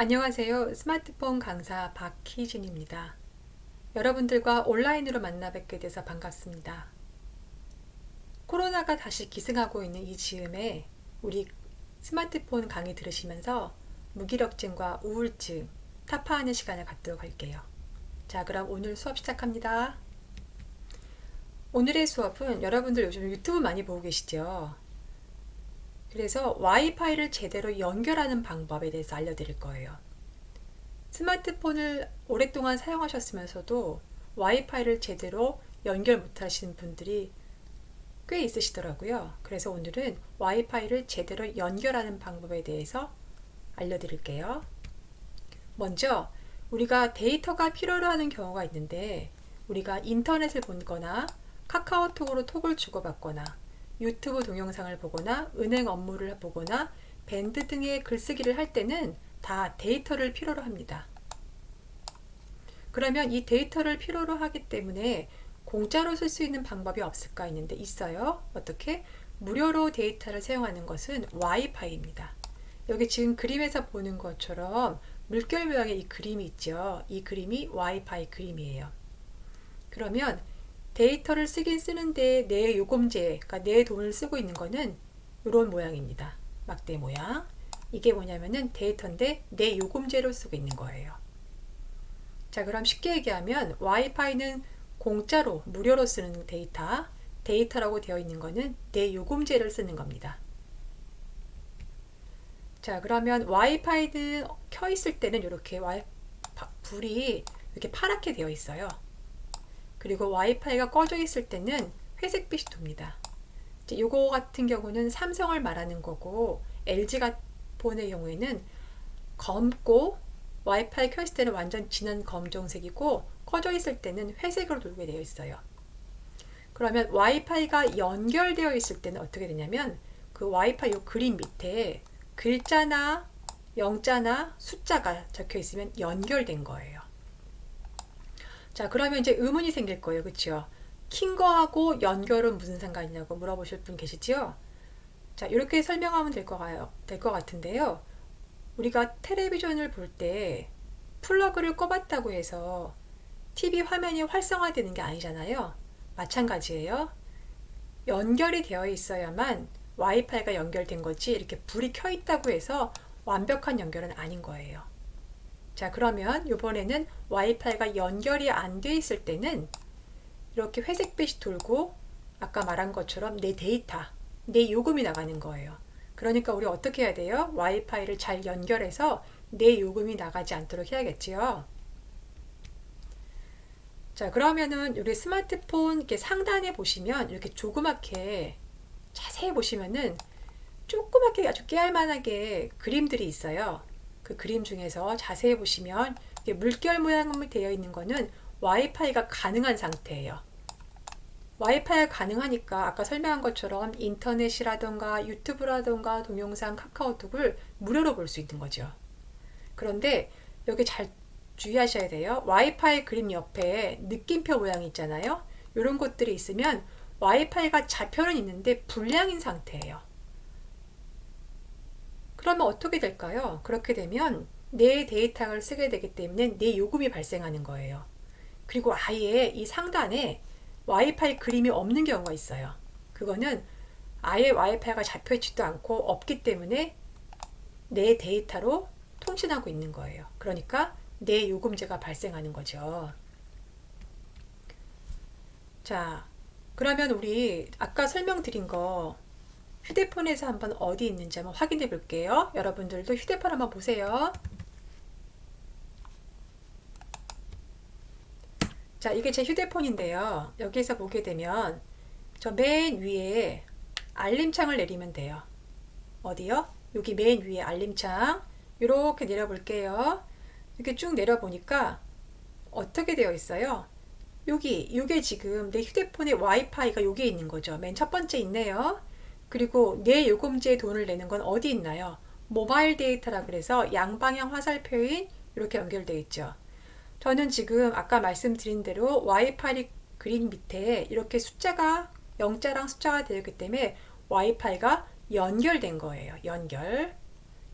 안녕하세요. 스마트폰 강사 박희진입니다. 여러분들과 온라인으로 만나 뵙게 돼서 반갑습니다. 코로나가 다시 기승하고 있는 이 즈음에 우리 스마트폰 강의 들으시면서 무기력증과 우울증 타파하는 시간을 갖도록 할게요. 자, 그럼 오늘 수업 시작합니다. 오늘의 수업은 여러분들 요즘 유튜브 많이 보고 계시죠? 그래서 와이파이를 제대로 연결하는 방법에 대해서 알려드릴 거예요. 스마트폰을 오랫동안 사용하셨으면서도 와이파이를 제대로 연결 못 하시는 분들이 꽤 있으시더라고요. 그래서 오늘은 와이파이를 제대로 연결하는 방법에 대해서 알려드릴게요. 먼저 우리가 데이터가 필요로 하는 경우가 있는데 우리가 인터넷을 본거나 카카오톡으로 톡을 주고받거나 유튜브 동영상을 보거나 은행 업무를 보거나 밴드 등의 글쓰기를 할 때는 다 데이터를 필요로 합니다. 그러면 이 데이터를 필요로 하기 때문에 공짜로 쓸 수 있는 방법이 없을까 있는데 있어요. 어떻게? 무료로 데이터를 사용하는 것은 와이파이입니다. 여기 지금 그림에서 보는 것처럼 물결 모양의 이 그림이 있죠. 이 그림이 와이파이 그림이에요. 그러면 데이터를 쓰긴 쓰는데 내 요금제, 그러니까 내 돈을 쓰고 있는 거는 이런 모양입니다. 막대 모양. 이게 뭐냐면은 데이터인데 내 요금제로 쓰고 있는 거예요. 자, 그럼 쉽게 얘기하면 와이파이는 공짜로 무료로 쓰는 데이터, 데이터라고 되어 있는 거는 내 요금제를 쓰는 겁니다. 자, 그러면 와이파이는 켜 있을 때는 이렇게 와이, 불이 이렇게 파랗게 되어 있어요. 그리고 와이파이가 꺼져 있을 때는 회색빛이 돕니다. 이제 요거 같은 경우는 삼성을 말하는 거고 LG가 폰의 경우에는 검고 와이파이 켰을 때는 완전 진한 검정색이고 꺼져 있을 때는 회색으로 돌게 되어 있어요. 그러면 와이파이가 연결되어 있을 때는 어떻게 되냐면 그 와이파이 요 그림 밑에 글자나 영자나 숫자가 적혀 있으면 연결된 거예요. 자, 그러면 이제 의문이 생길 거예요. 그렇죠? 킨 거하고 연결은 무슨 상관이냐고 물어보실 분 계시지요? 자, 이렇게 설명하면 될것 될것 같은데요. 우리가 텔레비전을 볼 때 플러그를 꼽았다고 해서 TV 화면이 활성화되는 게 아니잖아요. 마찬가지예요. 연결이 되어 있어야만 와이파이가 연결된 거지 이렇게 불이 켜 있다고 해서 완벽한 연결은 아닌 거예요. 자, 그러면 이번에는 와이파이가 연결이 안 돼 있을 때는 이렇게 회색빛이 돌고 아까 말한 것처럼 내 데이터, 내 요금이 나가는 거예요. 그러니까 우리 어떻게 해야 돼요? 와이파이를 잘 연결해서 내 요금이 나가지 않도록 해야겠지요. 자, 그러면은 우리 스마트폰 이렇게 상단에 보시면 이렇게 조그맣게 자세히 보시면은 조그맣게 아주 깨알만하게 그림들이 있어요. 그 그림 중에서 자세히 보시면 물결 모양으로 되어 있는 거는 와이파이가 가능한 상태예요. 와이파이가 가능하니까 아까 설명한 것처럼 인터넷이라던가 유튜브라던가 동영상 카카오톡을 무료로 볼 수 있는 거죠. 그런데 여기 잘 주의하셔야 돼요. 와이파이 그림 옆에 느낌표 모양이 있잖아요. 이런 것들이 있으면 와이파이가 좌표는 있는데 불량인 상태예요. 그러면 어떻게 될까요? 그렇게 되면 내 데이터를 쓰게 되기 때문에 내 요금이 발생하는 거예요. 그리고 아예 이 상단에 와이파이 그림이 없는 경우가 있어요. 그거는 아예 와이파이가 잡혀 있지도 않고 없기 때문에 내 데이터로 통신하고 있는 거예요. 그러니까 내 요금제가 발생하는 거죠. 자, 그러면 우리 아까 설명드린 거 휴대폰에서 한번 어디 있는지 한번 확인해 볼게요. 여러분들도 휴대폰 한번 보세요. 자, 이게 제 휴대폰인데요. 여기에서 보게 되면 저 맨 위에 알림창을 내리면 돼요. 어디요? 여기 맨 위에 알림창 이렇게 내려 볼게요. 이렇게 쭉 내려 보니까 어떻게 되어 있어요? 여기, 이게 지금 내 휴대폰에 와이파이가 여기에 있는 거죠. 맨 첫 번째 있네요. 그리고 내 요금제에 돈을 내는 건 어디 있나요? 모바일 데이터라 그래서 양방향 화살표인 이렇게 연결되어 있죠. 저는 지금 아까 말씀드린 대로 와이파이 그림 밑에 이렇게 숫자가 영자랑 숫자가 되어 있기 때문에 와이파이가 연결된 거예요. 연결.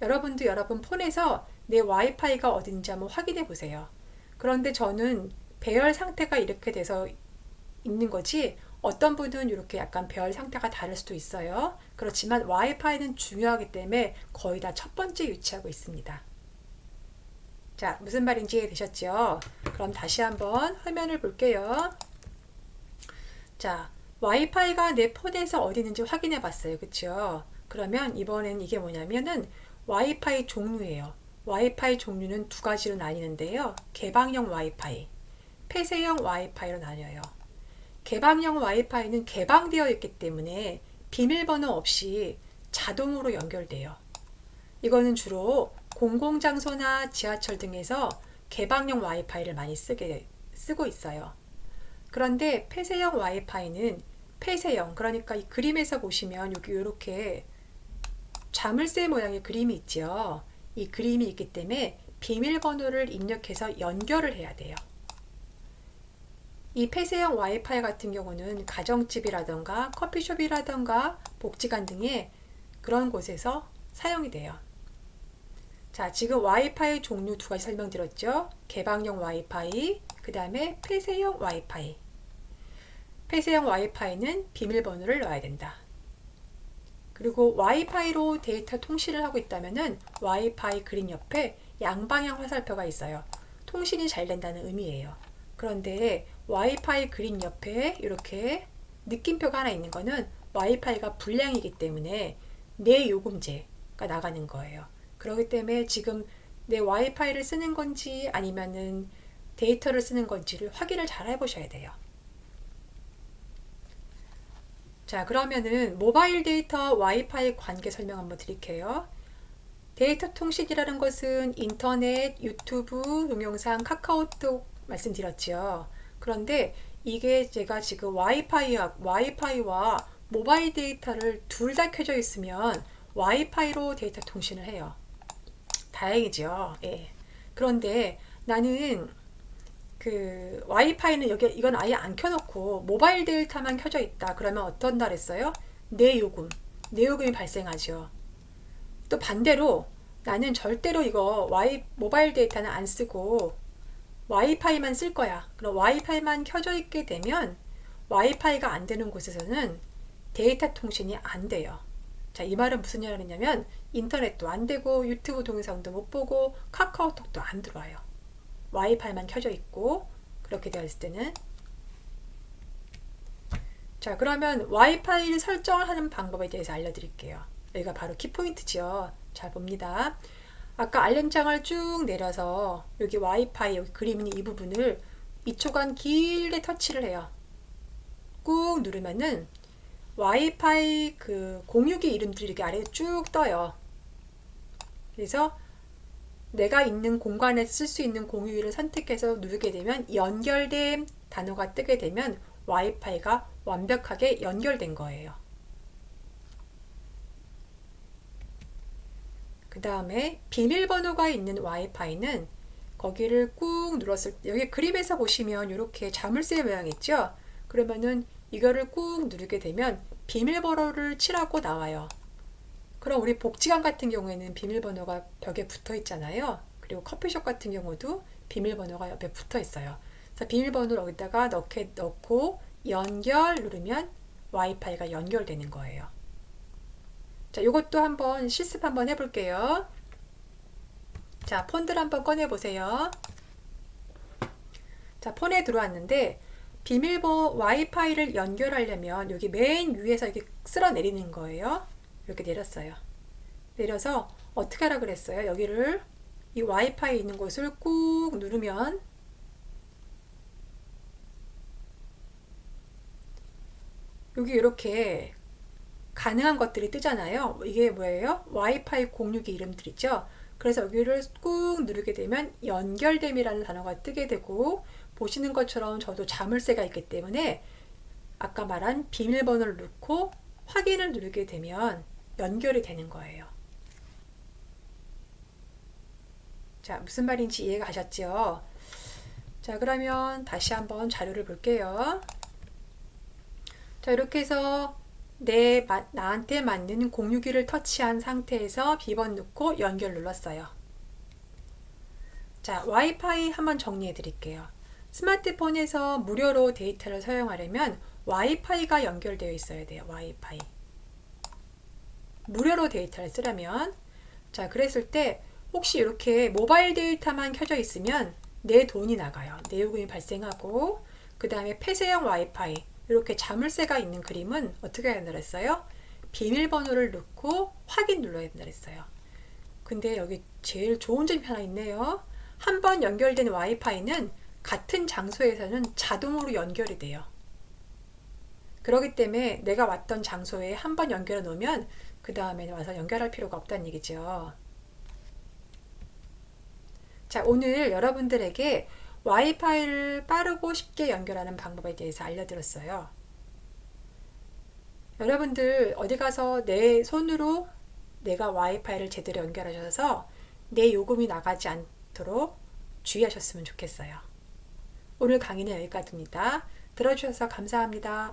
여러분도 여러분 폰에서 내 와이파이가 어딘지 한번 확인해 보세요. 그런데 저는 배열 상태가 이렇게 돼서 있는 거지 어떤 분은 이렇게 약간 배열 상태가 다를 수도 있어요. 그렇지만 와이파이는 중요하기 때문에 거의 다 첫 번째 위치하고 있습니다. 자, 무슨 말인지 이해되셨죠? 그럼 다시 한번 화면을 볼게요. 자, 와이파이가 내 폰에서 어디 있는지 확인해 봤어요. 그쵸? 그러면 이번엔 이게 뭐냐면은 와이파이 종류예요. 와이파이 종류는 두 가지로 나뉘는데요. 개방형 와이파이, 폐쇄형 와이파이로 나뉘어요. 개방형 와이파이는 개방되어 있기 때문에 비밀번호 없이 자동으로 연결돼요. 이거는 주로 공공장소나 지하철 등에서 개방형 와이파이를 많이 쓰게, 쓰고 있어요. 그런데 폐쇄형 와이파이는 폐쇄형, 그러니까 이 그림에서 보시면 여기 이렇게 자물쇠 모양의 그림이 있죠. 이 그림이 있기 때문에 비밀번호를 입력해서 연결을 해야 돼요. 이 폐쇄형 와이파이 같은 경우는 가정집이라던가 커피숍이라던가 복지관 등의 그런 곳에서 사용이 돼요. 자, 지금 와이파이 종류 두 가지 설명드렸죠. 개방형 와이파이, 그 다음에 폐쇄형 와이파이. 폐쇄형 와이파이는 비밀번호를 넣어야 된다. 그리고 와이파이로 데이터 통신을 하고 있다면은 와이파이 그림 옆에 양방향 화살표가 있어요. 통신이 잘 된다는 의미예요. 그런데 와이파이 그림 옆에 이렇게 느낌표가 하나 있는 거는 와이파이가 불량이기 때문에 내 요금제가 나가는 거예요. 그렇기 때문에 지금 내 와이파이를 쓰는 건지 아니면은 데이터를 쓰는 건지를 확인을 잘 해보셔야 돼요. 자, 그러면은 모바일 데이터 와이파이 관계 설명 한번 드릴게요. 데이터 통신이라는 것은 인터넷, 유튜브, 동영상, 카카오톡 말씀드렸죠. 그런데 이게 제가 지금 와이파이와, 와이파이와 모바일 데이터를 둘 다 켜져 있으면 와이파이로 데이터 통신을 해요. 다행이죠. 예. 그런데 나는 그 와이파이는 여기 이건 아예 안 켜놓고 모바일 데이터만 켜져 있다. 그러면 어떤 날 했어요? 내 요금, 내 요금이 발생하죠. 또 반대로 나는 절대로 이거 와이 모바일 데이터는 안 쓰고 와이파이만 쓸 거야. 그럼 와이파이만 켜져 있게 되면 와이파이가 안 되는 곳에서는 데이터 통신이 안 돼요. 자, 이 말은 무슨 말이냐면 인터넷도 안 되고 유튜브 동영상도 못 보고 카카오톡도 안 들어와요. 와이파이만 켜져 있고 그렇게 되어 있을 때는 자 그러면 와이파이를 설정을 하는 방법에 대해서 알려드릴게요. 여기가 바로 키포인트죠. 잘 봅니다. 아까 알림장을 쭉 내려서 여기 와이파이 여기 그림 있는 이 부분을 2초간 길게 터치를 해요. 꾹 누르면은 와이파이 그 공유기 이름들이 이렇게 아래에 쭉 떠요. 그래서 내가 있는 공간에 쓸수 있는 공유기를 선택해서 누르게 되면 연결된 단어가 뜨게 되면 와이파이가 완벽하게 연결된 거예요. 그 다음에 비밀번호가 있는 와이파이는 거기를 꾹 눌렀을 때 여기 그림에서 보시면 이렇게 자물쇠 모양 있죠? 그러면은 이거를 꾹 누르게 되면 비밀번호를 치라고 나와요. 그럼 우리 복지관 같은 경우에는 비밀번호가 벽에 붙어 있잖아요. 그리고 커피숍 같은 경우도 비밀번호가 옆에 붙어 있어요. 그래서 비밀번호를 여기다가 넣게, 넣고 연결 누르면 와이파이가 연결되는 거예요. 자, 이것도 한번 실습 한번 해볼게요. 자, 폰들 한번 꺼내보세요. 자, 폰에 들어왔는데 비밀번호 와이파이를 연결하려면 여기 맨 위에서 이렇게 쓸어 내리는 거예요. 이렇게 내렸어요. 내려서 어떻게 하라 그랬어요? 여기를 이 와이파이 있는 곳을 꾹 누르면 여기 이렇게 가능한 것들이 뜨잖아요. 이게 뭐예요? 와이파이 공유기 이름들이죠. 그래서 여기를 꾹 누르게 되면 연결됨이라는 단어가 뜨게 되고 보시는 것처럼 저도 자물쇠가 있기 때문에 아까 말한 비밀번호를 넣고 확인을 누르게 되면 연결이 되는 거예요. 자, 무슨 말인지 이해가 가셨죠? 자, 그러면 다시 한번 자료를 볼게요. 자, 이렇게 해서 내 마- 나한테 맞는 공유기를 터치한 상태에서 비번 넣고 연결 눌렀어요. 자, 와이파이 한번 정리해 드릴게요. 스마트폰에서 무료로 데이터를 사용하려면 와이파이가 연결되어 있어야 돼요. 와이파이. 무료로 데이터를 쓰려면 자, 그랬을 때 혹시 이렇게 모바일 데이터만 켜져 있으면 내 돈이 나가요. 내 요금이 발생하고 그 다음에 폐쇄형 와이파이 이렇게 자물쇠가 있는 그림은 어떻게 해야 된다 그랬어요? 비밀번호를 넣고 확인 눌러야 된다 그랬어요. 근데 여기 제일 좋은 점이 하나 있네요. 한 번 연결된 와이파이는 같은 장소에서는 자동으로 연결이 돼요. 그렇기 때문에 내가 왔던 장소에 한 번 연결해 놓으면 그 다음에 와서 연결할 필요가 없다는 얘기죠. 자, 오늘 여러분들에게 와이파이를 빠르고 쉽게 연결하는 방법에 대해서 알려드렸어요. 여러분들 어디 가서 내 손으로 내가 와이파이를 제대로 연결하셔서 내 요금이 나가지 않도록 주의하셨으면 좋겠어요. 오늘 강의는 여기까지입니다. 들어주셔서 감사합니다.